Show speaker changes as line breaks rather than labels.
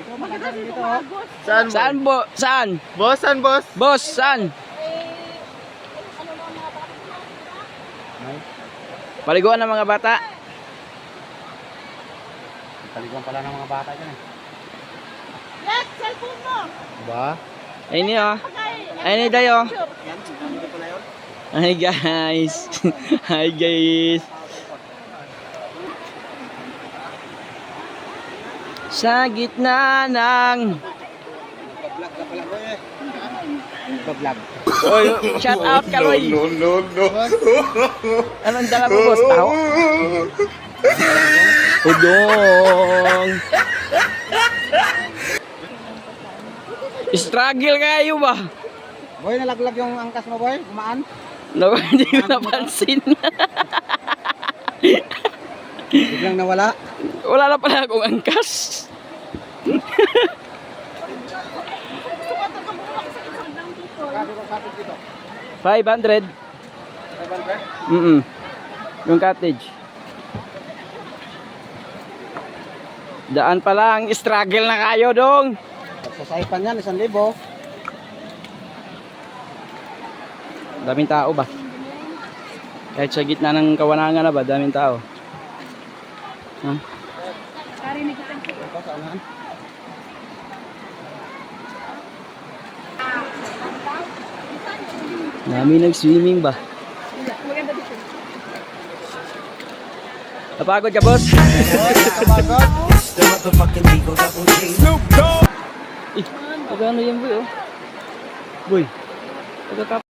Dito, rin dito. oh.
Saan?
Saan bo? Saan?
Boss, saan boss?
Boss, saan? Paliguan ng mga bata.
Taliguan pala ng mga bata dyan eh.
Yes, cellphone mo.
Ba?
Ay ni oh. Ay ni dayo. Hi guys. Hi guys. Sa gitna ng
Pag-vlog.
Oy, shout out ka Roy.
no, no.
Anong dala mo boss? Tao? Udong. Struggle kayo ba?
Boy, nalaglag yung angkas mo, boy. Kumaan.
No, hindi ko napansin.
Biglang nawala.
Wala na pala akong angkas.
Ko kapit dito.
500.
500.
Mm Yung cottage. Daan pa lang, struggle na kayo dong.
Pagsasaipan yan, isang libo.
Daming tao ba? Kahit sa gitna ng kawanangan na ba, daming tao. Ha? Dami nag-swimming ba? Napagod ka, boss?
Kapagod.
Eh, magkano yan, boy, oh? Boy, pagkatapos